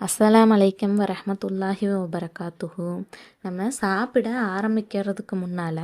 அஸ்லாம் அலைக்கம் வரமத்துல்லாஹி வபரகாத்துஹு. நம்ம சாப்பிட ஆரம்பிக்கிறதுக்கு முன்னால்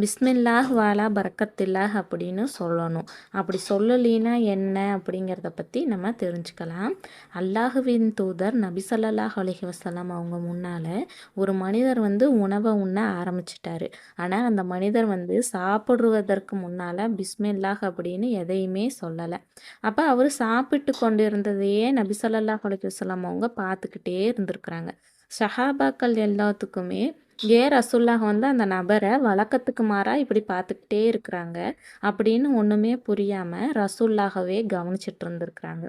பிஸ்மில்லாஹ் வாலா பரக்கத்தில்லாஹ் அப்படின்னு சொல்லணும். அப்படி சொல்லலினா என்ன அப்படிங்கிறத பற்றி நம்ம தெரிஞ்சுக்கலாம். அல்லாஹுவின் தூதர் நபி ஸல்லல்லாஹு வசலாம் அவங்க முன்னால் ஒரு மனிதர் வந்து உணவை உண்ண ஆரம்பிச்சிட்டாரு. ஆனால் அந்த மனிதர் வந்து சாப்பிடுவதற்கு முன்னால் பிஸ்மில்லாஹ் அப்படின்னு எதையுமே சொல்லலை. அப்போ அவர் சாப்பிட்டு கொண்டு இருந்ததையே நபி ஸல்லல்லாஹு அலைஹி அவங்க பார்த்துக்கிட்டே இருந்திருக்கிறாங்க. சஹாபாக்கள் எல்லாத்துக்குமே ஏ ரசுல்லாஹ் வந்து அந்த நபரை வழக்கத்துக்கு மாறாக இப்படி பார்த்துக்கிட்டே இருக்கிறாங்க. அப்படின்னு ஒன்றுமே புரியாமல் ரசுல்லாகவே கவனிச்சிட்டு இருந்திருக்கிறாங்க.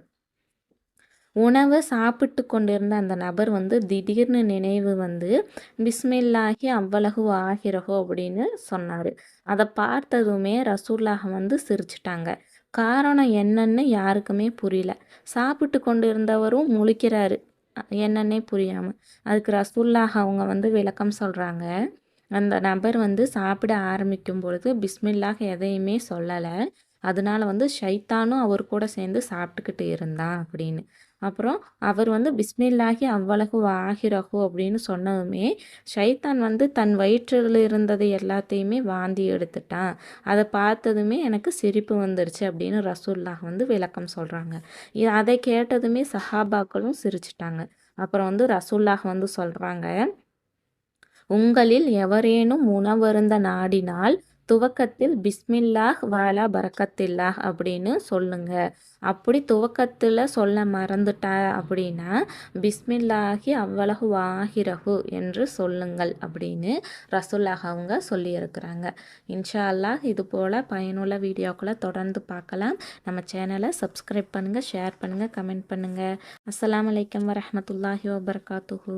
உணவை சாப்பிட்டு கொண்டிருந்த அந்த நபர் வந்து திடீர்னு நினைவு வந்து பிஸ்மில்லாகி அவ்வளகு ஆகிறகோ அப்படின்னு சொன்னார். அதை பார்த்ததுமே ரசூல்லாக வந்து சிரிச்சிட்டாங்க. காரணம் என்னன்னு யாருக்குமே புரியல. சாப்பிட்டு கொண்டு இருந்தவரும் முழிக்கிறாரு. என்னன்னே புரியாமல் அதுக்கு ரசூல்லாஹ் அவங்க வந்து விளக்கம் சொல்கிறாங்க அந்த நபர் வந்து சாப்பிட ஆரம்பிக்கும் பொழுது பிஸ்மில்லாஹ் எதையுமே சொல்லலை. அதனால வந்து ஷைத்தானும் அவர் கூட சேர்ந்து சாப்பிட்டுக்கிட்டு இருந்தான் அப்படின்னு. அப்புறம் அவர் வந்து பிஸ்மில்லாகி அவ்வளகு ஆகிரகு அப்படின்னு சொன்னதுமே ஷைத்தான் வந்து தன் வயிற்றில் இருந்தது எல்லாத்தையுமே வாந்தி எடுத்துட்டான் அதை பார்த்ததுமே எனக்கு சிரிப்பு வந்துருச்சு அப்படின்னு ரசூல்லாஹ் வந்து விளக்கம் சொல்கிறாங்க அதை கேட்டதுமே சஹாபாக்களும் சிரிச்சிட்டாங்க. அப்புறம் வந்து ரசூல்லாஹ் வந்து சொல்கிறாங்க உங்களில் எவரேனும் உணவருந்த நாடினால் துவக்கத்தில் பிஸ்மில்லாஹ் வாலா பரக்கத்தில்லாஹ் அப்படின்னு சொல்லுங்க. அப்படி துவக்கத்தில் சொல்ல மறந்துட்டா அப்படின்னா பிஸ்மில்லாஹி அவ்வளகு வாகிரகு என்று சொல்லுங்கள் அப்படின்னு ரசுல்லாஹ் அவங்க சொல்லியிருக்கிறாங்க. இன்ஷா அல்லாஹ் இது போல் பயனுள்ள வீடியோக்களை தொடர்ந்து பார்க்கலாம். நம்ம சேனலை சப்ஸ்கிரைப் பண்ணுங்கள் ஷேர் பண்ணுங்கள் கமெண்ட் பண்ணுங்கள் அஸ்லாம் வலைக்கம் வரமத்துல்லாஹி வபர்காத்துஹூ.